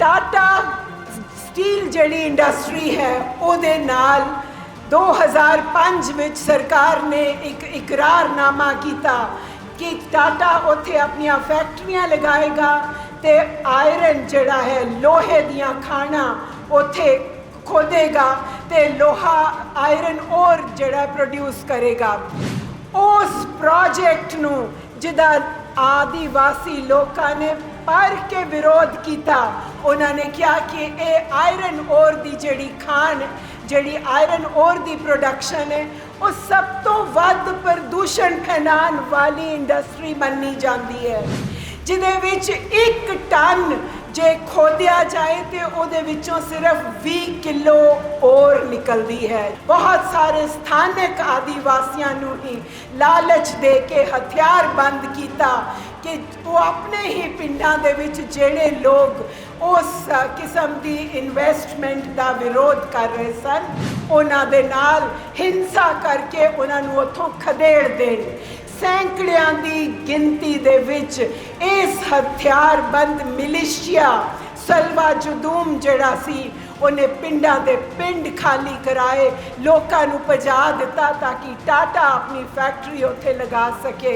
Tata steel ਜਿਹੜੀ industry ਹੈ, ਉਹਦੇ ਨਾਲ 2005 ਵਿੱਚ ਸਰਕਾਰ ਨੇ ਇੱਕ ਇਕਰਾਰਨਾਮਾ ਕੀਤਾ ਕਿ ਟਾਟਾ ਉੱਥੇ ਆਪਣੀਆਂ ਫੈਕਟਰੀਆਂ ਲਗਾਏਗਾ ਤੇ ਆਇਰਨ ਜਿਹੜਾ ਹੈ, ਲੋਹੇ ਦੀਆਂ ਖਾਣਾ ਉੱਥੇ ਖੋਦੇਗਾ ਤੇ ਲੋਹਾ ਆਇਰਨ ਔਰ ਜਿਹੜਾ ਪ੍ਰੋਡਿਊਸ ਕਰੇਗਾ। ਉਸ ਪ੍ਰੋਜੈਕਟ ਨੂੰ ਜਿਹਦਾ ਆਦੀਵਾਸੀ ਲੋਕਾਂ ਨੇ ਪਰ ਕੇ ਵਿਰੋਧ ਕੀਤਾ। ਉਹਨਾਂ ਨੇ ਕਿਹਾ ਕਿ ਇਹ ਆਇਰਨ ਔਰ ਦੀ ਜਿਹੜੀ ਖਾਨ ਜਿਹੜੀ ਆਇਰਨ ਔਰ ਦੀ ਪ੍ਰੋਡਕਸ਼ਨ ਹੈ, ਉਹ ਸਭ ਤੋਂ ਵੱਧ ਪ੍ਰਦੂਸ਼ਣ ਫੈਲਾਉਣ ਵਾਲੀ ਇੰਡਸਟਰੀ ਮੰਨੀ ਜਾਂਦੀ ਹੈ। ਜਿਹਦੇ ਵਿੱਚ 1 ਟਨ ਜੇ ਖੋਦਿਆ ਜਾਏ ਤੇ ਉਹਦੇ ਵਿੱਚੋਂ ਸਿਰਫ 20 ਕਿਲੋ ਔਰ ਨਿਕਲਦੀ ਹੈ। ਬਹੁਤ ਸਾਰੇ ਸਥਾਨਕ ਆਦੀਵਾਸੀਆਂ ਨੂੰ ਹੀ ਲਾਲਚ ਦੇ ਕੇ ਹਥਿਆਰ ਬੰਦ ਕੀਤਾ। ਕਿ ਉਹ ਆਪਣੇ ਹੀ ਪਿੰਡਾਂ ਦੇ ਵਿੱਚ ਜਿਹੜੇ ਲੋਕ ਉਸ ਕਿਸਮ ਦੀ ਇਨਵੈਸਟਮੈਂਟ ਦਾ ਵਿਰੋਧ ਕਰ ਰਹੇ ਸਨ, ਉਹਨਾਂ ਦੇ ਨਾਲ ਹਿੰਸਾ ਕਰਕੇ ਉਹਨਾਂ ਨੂੰ ਉੱਥੋਂ ਖਦੇੜ ਦੇਣ। ਸੈਂਕੜਿਆਂ ਦੀ ਗਿਣਤੀ ਦੇ ਵਿੱਚ ਇਸ ਹਥਿਆਰਬੰਦ ਮਿਲਿਸ਼ੀਆ ਸਲਵਾ ਜਦੂਮ ਜਿਹੜਾ ਸੀ, ਉਹਨੇ ਪਿੰਡਾਂ ਦੇ ਪਿੰਡ ਖਾਲੀ ਕਰਾਏ, ਲੋਕਾਂ ਨੂੰ ਭਜਾ ਦਿੱਤਾ ਤਾਂ ਕਿ ਟਾਟਾ ਆਪਣੀ ਫੈਕਟਰੀ ਉੱਥੇ ਲਗਾ ਸਕੇ।